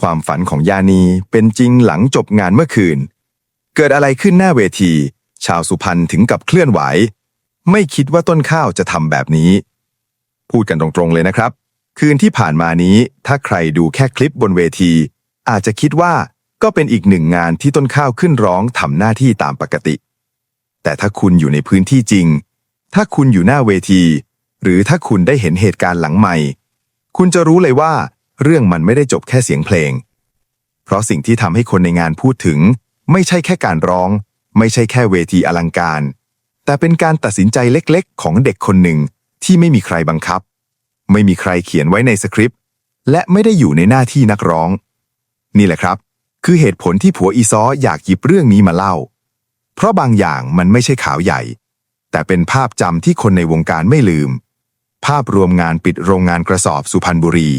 ความฝันของยานีเป็นจริงหลังจบงานเมื่อคืน เกิดอะไรขึ้นหน้าเวที ชาวสุพรรณถึงกับเคลื่อนไหว ไม่คิดว่าต้นข้าวจะทำแบบนี้ พูดกันตรงๆเลยนะครับ คืนที่ผ่านมานี้ถ้าใครดูแค่คลิปบนเวที อาจจะคิดว่าก็เป็นอีกหนึ่งงานที่ต้นข้าวขึ้นร้องทำหน้าที่ตามปกติ แต่ถ้าคุณอยู่ในพื้นที่จริง ถ้าคุณอยู่หน้าเวที หรือถ้าคุณได้เห็นเหตุการณ์หลังใหม่ คุณจะรู้เลยว่า เรื่องมันไม่ได้จบแค่เสียงเพลง เพราะสิ่งที่ทำให้คนในงานพูดถึง ไม่ใช่แค่การร้อง ไม่ใช่แค่เวทีอลังการ แต่เป็นการตัดสินใจเล็กๆ ของเด็กคนหนึ่งที่ไม่มีใครบังคับ ไม่มีใครเขียนไว้ในสคริปต์ และไม่ได้อยู่ในหน้าที่นักร้อง นี่แหละครับ คือเหตุผลที่ผัวอีซออยากหยิบเรื่องนี้มาเล่า เพราะบางอย่างมันไม่ใช่ข่าวใหญ่ แต่เป็นภาพจำที่คนในวงการไม่ลืม ภาพรวมงานปิดโรงงานกระสอบสุพรรณบุรี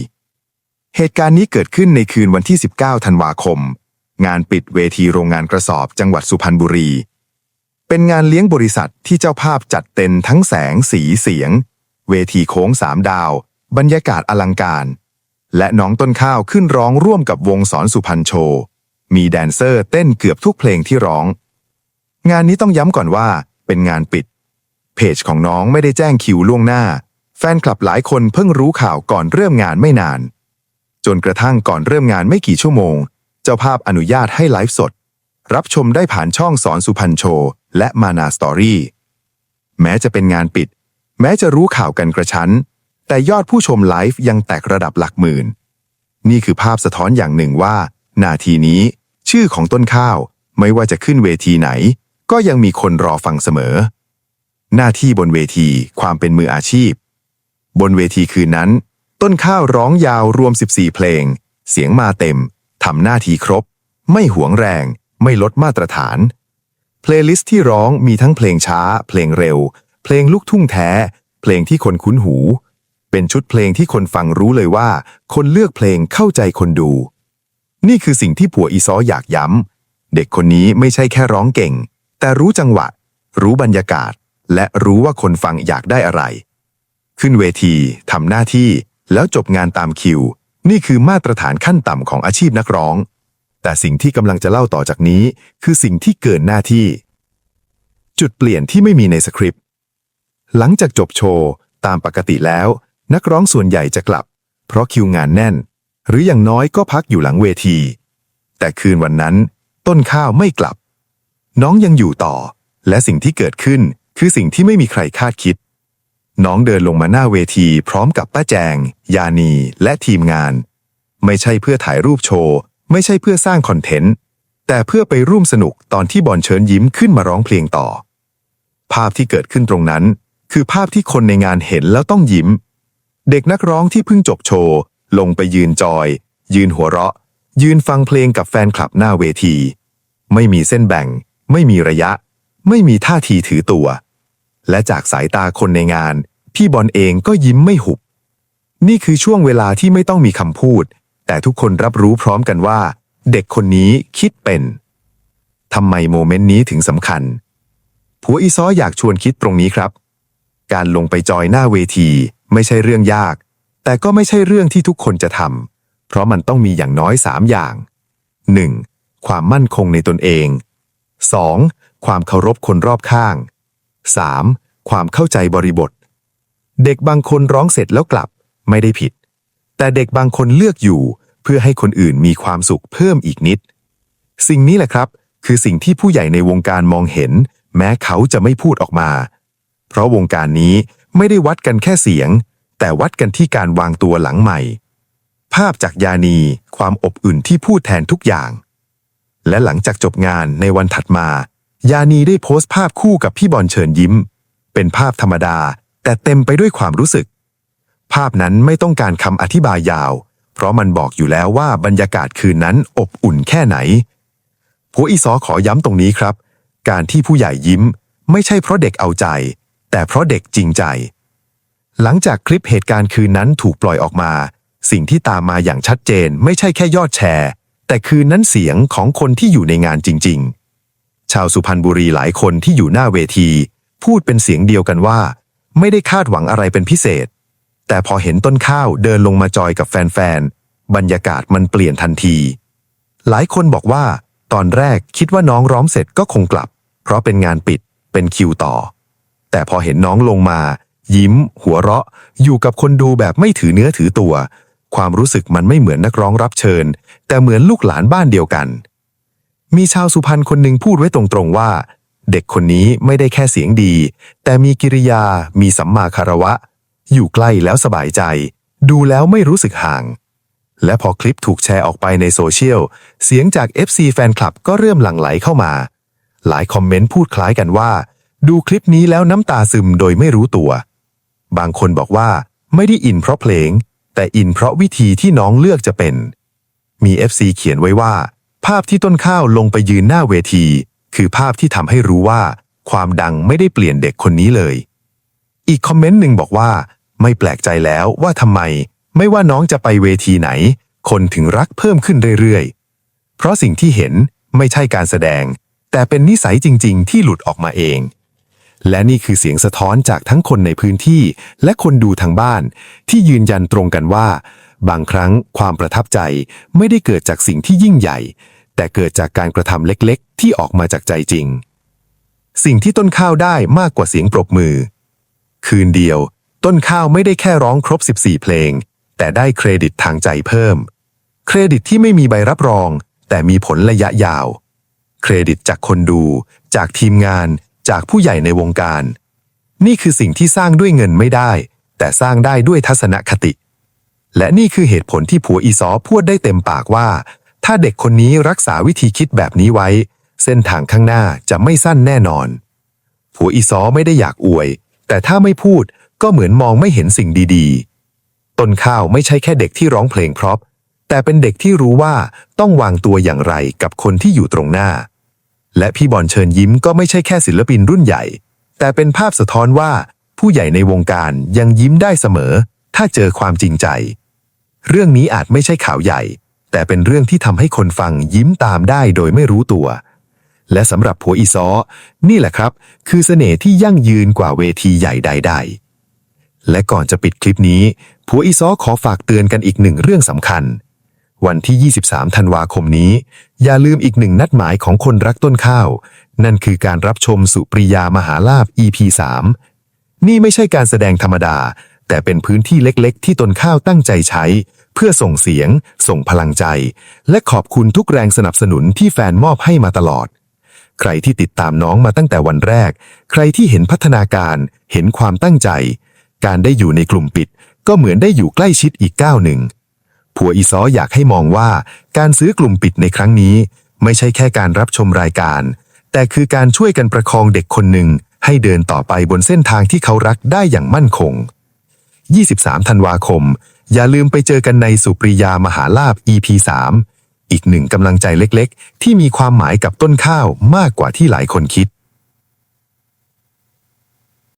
เหตุการณ์นี้เกิดขึ้นในคืนวันที่ 19 ธันวาคม งานปิดเวทีโรงงานกระสอบจังหวัดสุพรรณบุรี เป็นงานเลี้ยงบริษัทที่เจ้าภาพจัดเต็มทั้งแสงสีเสียง เวทีโค้งสามดาว บรรยากาศอลังการ และน้องต้นข้าวขึ้นร้องร่วมกับวงสอนสุพรรณโชว์มีแดนเซอร์เต้นเกือบทุกเพลงที่ร้อง งานนี้ต้องย้ำก่อนว่าเป็นงานปิด เพจของน้องไม่ได้แจ้งคิวล่วงหน้า แฟนคลับหลายคนเพิ่งรู้ข่าวก่อนเริ่มงานไม่นาน จนกระทั่งก่อนเริ่มงานไม่กี่ชั่วโมง เจ้าภาพอนุญาตให้ไลฟ์สด รับชมได้ผ่านช่องสอนสุพรรณโชว์และมานาสตอรี่แม้จะเป็นงานปิด แม้จะรู้ข่าวกันกระชั้น แต่ยอดผู้ชมไลฟ์ยังแตกระดับหลักหมื่น นี่คือภาพสะท้อนอย่างหนึ่งว่า นาทีนี้ชื่อของต้นข้าวไม่ว่าจะขึ้นเวทีไหน ก็ยังมีคนรอฟังเสมอ หน้าที่บนเวทีความเป็นมืออาชีพ บนเวทีคืนนั้น ต้นข้าวร้องยาวรวม 14 เพลง เสียงมาเต็ม ทำหน้าที่ครบ ไม่หวงแรง ไม่ลดมาตรฐาน เพลย์ลิสต์ที่ร้องมีทั้งเพลงช้า เพลงเร็ว เพลงลูกทุ่งแท้ เพลงที่คนคุ้นหู เป็นชุดเพลงที่คนฟังรู้เลยว่า คนเลือกเพลงเข้าใจคนดู นี่คือสิ่งที่ผัวอีซออยากย้ำ เด็กคนนี้ไม่ใช่แค่ร้องเก่ง แต่รู้จังหวะ รู้บรรยากาศ และรู้ว่าคนฟังอยากได้อะไร ขึ้นเวทีทำหน้าที่ แล้วจบงานตามคิว นี่คือมาตรฐานขั้นต่ำของอาชีพนักร้อง แต่สิ่งที่กำลังจะเล่าต่อจากนี้ คือสิ่งที่เกินหน้าที่ จุดเปลี่ยนที่ไม่มีในสคริปต์ หลังจากจบโชว์ ตามปกติแล้ว นักร้องส่วนใหญ่จะกลับ เพราะคิวงานแน่น หรืออย่างน้อยก็พักอยู่หลังเวที แต่คืนวันนั้น ต้นข้าวไม่กลับ น้องยังอยู่ต่อ และสิ่งที่เกิดขึ้นคือสิ่งที่ไม่มีใครคาดคิด น้องเดินลงมาหน้าเวทีพร้อมกับป้าแจง ยานี และทีมงาน ไม่ใช่เพื่อถ่ายรูปโชว์ ไม่ใช่เพื่อสร้างคอนเทนต์ แต่เพื่อไปร่วมสนุกตอนที่บอลเชิญยิ้มขึ้นมาร้องเพลงต่อ ภาพที่เกิดขึ้นตรงนั้น คือภาพที่คนในงานเห็นแล้วต้องยิ้ม เด็กนักร้องที่เพิ่งจบโชว์ ลงไปยืนจอย ยืนหัวเราะ ยืนฟังเพลงกับแฟนคลับหน้าเวที ไม่มีเส้นแบ่ง ไม่มีระยะ ไม่มีท่าทีถือตัวและจากสายตาคนในงาน พี่บอลเองก็ยิ้มไม่หุบ นี่คือช่วงเวลาที่ไม่ต้องมีคำพูด แต่ทุกคนรับรู้พร้อมกันว่า เด็กคนนี้คิดเป็นทำไมโมเมนต์นี้ถึงสำคัญ ผัวอีซ้ออยากชวนคิดตรงนี้ครับ การลงไปจอยหน้าเวที ไม่ใช่เรื่องยาก แต่ก็ไม่ใช่เรื่องที่ทุกคนจะทำเพราะมันต้องมีอย่างน้อยสามอย่าง 1. ความมั่นคงในตนเอง 2. ความเคารพคนรอบข้าง 3. ความเข้าใจบริบท เด็กบางคนร้องเสร็จแล้วกลับไม่ได้ผิด แต่เด็กบางคนเลือกอยู่ เพื่อให้คนอื่นมีความสุขเพิ่มอีกนิด สิ่งนี้แหละครับ คือสิ่งที่ผู้ใหญ่ในวงการมองเห็น แม้เขาจะไม่พูดออกมา เพราะวงการนี้ไม่ได้วัดกันแค่เสียง แต่วัดกันที่การวางตัวหลังใหม่ ภาพจากยานีความอบอุ่นที่พูดแทนทุกอย่าง และหลังจากจบงานในวันถัดมา ยานีได้โพสต์ภาพคู่กับพี่บอลเชิญยิ้ม เป็นภาพธรรมดา แต่เต็มไปด้วยความรู้สึก ภาพนั้นไม่ต้องการคำอธิบายยาว เพราะมันบอกอยู่แล้วว่าบรรยากาศคืนนั้นอบอุ่นแค่ไหนผัวอีซอขอย้ำตรงนี้ครับ การที่ผู้ใหญ่ยิ้ม ไม่ใช่เพราะเด็กเอาใจ แต่เพราะเด็กจริงใจ หลังจากคลิปเหตุการณ์คืนนั้นถูกปล่อยออกมา สิ่งที่ตามมาอย่างชัดเจนไม่ใช่แค่ยอดแชร์ แต่คืนนั้นเสียงของคนที่อยู่ในงานจริง ๆ ชาวสุพรรณบุรีหลายคนที่อยู่หน้าเวที พูดเป็นเสียงเดียวกันว่า ไม่ได้คาดหวังอะไรเป็นพิเศษ แต่พอเห็นต้นข้าวเดินลงมาจอยกับแฟนๆ บรรยากาศมันเปลี่ยนทันที หลายคนบอกว่า ตอนแรกคิดว่าน้องร้องเสร็จก็คงกลับ เพราะเป็นงานปิดเป็นคิวต่อ แต่พอเห็นน้องลงมา ยิ้ม หัวเราะ อยู่กับคนดูแบบไม่ถือเนื้อถือตัว ความรู้สึกมันไม่เหมือนนักร้องรับเชิญ แต่เหมือนลูกหลานบ้านเดียวกัน มีชาวสุพรรณคนหนึ่งพูดไว้ตรงๆว่า เด็กคนนี้ไม่ได้แค่เสียงดี แต่มีกิริยา มีสัมมาคารวะ อยู่ใกล้แล้วสบายใจ ดูแล้วไม่รู้สึกห่าง และพอคลิปถูกแชร์ออกไปในโซเชียล เสียงจาก FC แฟนคลับก็เริ่มหลั่งไหลเข้ามา หลายคอมเมนต์พูดคล้ายกันว่า ดูคลิปนี้แล้วน้ำตาซึมโดยไม่รู้ตัว บางคนบอกว่าไม่ได้อินเพราะเพลง แต่อินเพราะวิธีที่น้องเลือกจะเป็น มี FC เขียนไว้ว่า ภาพที่ต้นข้าวลงไปยืนหน้าเวที คือภาพที่ทำให้รู้ว่า ความดังไม่ได้เปลี่ยนเด็กคนนี้เลย อีกคอมเมนต์หนึ่งบอกว่า ไม่แปลกใจแล้วว่าทำไม ไม่ว่าน้องจะไปเวทีไหน คนถึงรักเพิ่มขึ้นเรื่อยๆ เพราะสิ่งที่เห็นไม่ใช่การแสดง แต่เป็นนิสัยจริง ๆ ที่หลุดออกมาเอง และนี่คือเสียงสะท้อนจากทั้งคนในพื้นที่ และคนดูทางบ้าน ที่ยืนยันตรงกันว่า บางครั้งความประทับใจไม่ได้เกิดจากสิ่งที่ยิ่งใหญ่ แต่เกิดจากการกระทำเล็กๆ ที่ออกมาจากใจจริง สิ่งที่ต้นข้าวได้มากกว่าเสียงปรบมือ คืนเดียว ต้นข้าวไม่ได้แค่ร้องครบ 14 เพลง แต่ได้เครดิตทางใจเพิ่ม เครดิตที่ไม่มีใบรับรอง แต่มีผลระยะยาว เครดิตจากคนดู จากทีมงาน จากผู้ใหญ่ในวงการ นี่คือสิ่งที่สร้างด้วยเงินไม่ได้ แต่สร้างได้ด้วยทัศนคติและนี่คือเหตุผลที่ผัวอีซอพูดได้เต็มปากว่า ถ้าเด็กคนนี้รักษาวิธีคิดแบบนี้ไว้ เส้นทางข้างหน้าจะไม่สั้นแน่นอน ผัวอีซอไม่ได้อยากอวย แต่ถ้าไม่พูดก็เหมือนมองไม่เห็นสิ่งดีๆ ต้นข้าวไม่ใช่แค่เด็กที่ร้องเพลงเพราะแต่เป็นเด็กที่รู้ว่าต้องวางตัวอย่างไรกับคนที่อยู่ตรงหน้า และพี่บอลเชิญยิ้มก็ไม่ใช่แค่ศิลปินรุ่นใหญ่ แต่เป็นภาพสะท้อนว่าผู้ใหญ่ในวงการยังยิ้มได้เสมอ ถ้าเจอความจริงใจ เรื่องนี้อาจไม่ใช่ข่าวใหญ่ แต่เป็นเรื่องที่ทำให้คนฟังยิ้มตามได้โดยไม่รู้ตัว และสำหรับผัวอีซอ นี่แหละครับ คือเสน่ห์ที่ยั่งยืนกว่าเวทีใหญ่ใด ๆ และก่อนจะปิดคลิปนี้ผัวอีซอขอฝากเตือนกันอีกหนึ่งเรื่องสำคัญ วันที่ 23 ธันวาคมนี้ อย่าลืมอีกหนึ่งนัดหมายของคนรักต้นข้าว นั่นคือการรับชมสุปริยามหาลาภ EP 3นี่ไม่ใช่การแสดงธรรมดา แต่เป็นพื้นที่เล็ก ๆ ที่ต้นข้าวตั้งใจใช้ เพื่อส่งเสียง ส่งพลังใจ และขอบคุณทุกแรงสนับสนุนที่แฟนมอบให้มาตลอด ใครที่ติดตามน้องมาตั้งแต่วันแรก ใครที่เห็นพัฒนาการ เห็นความตั้งใจ การได้อยู่ในกลุ่มปิด ก็เหมือนได้อยู่ใกล้ชิดอีกก้าวหนึ่งผัวอีซออยากให้มองว่าการซื้อกลุ่มปิดในครั้งนี้ ไม่ใช่แค่การรับชมรายการ แต่คือการช่วยกันประคองเด็กคนหนึ่งให้เดินต่อไปบนเส้นทางที่เขารักได้อย่างมั่นคง 23 ธันวาคม อย่าลืมไปเจอกันในสุปริยามหาลาบ EP 3อีกหนึ่งกำลังใจเล็กๆ ที่มีความหมายกับต้นข้าวมากกว่าที่หลายคนคิด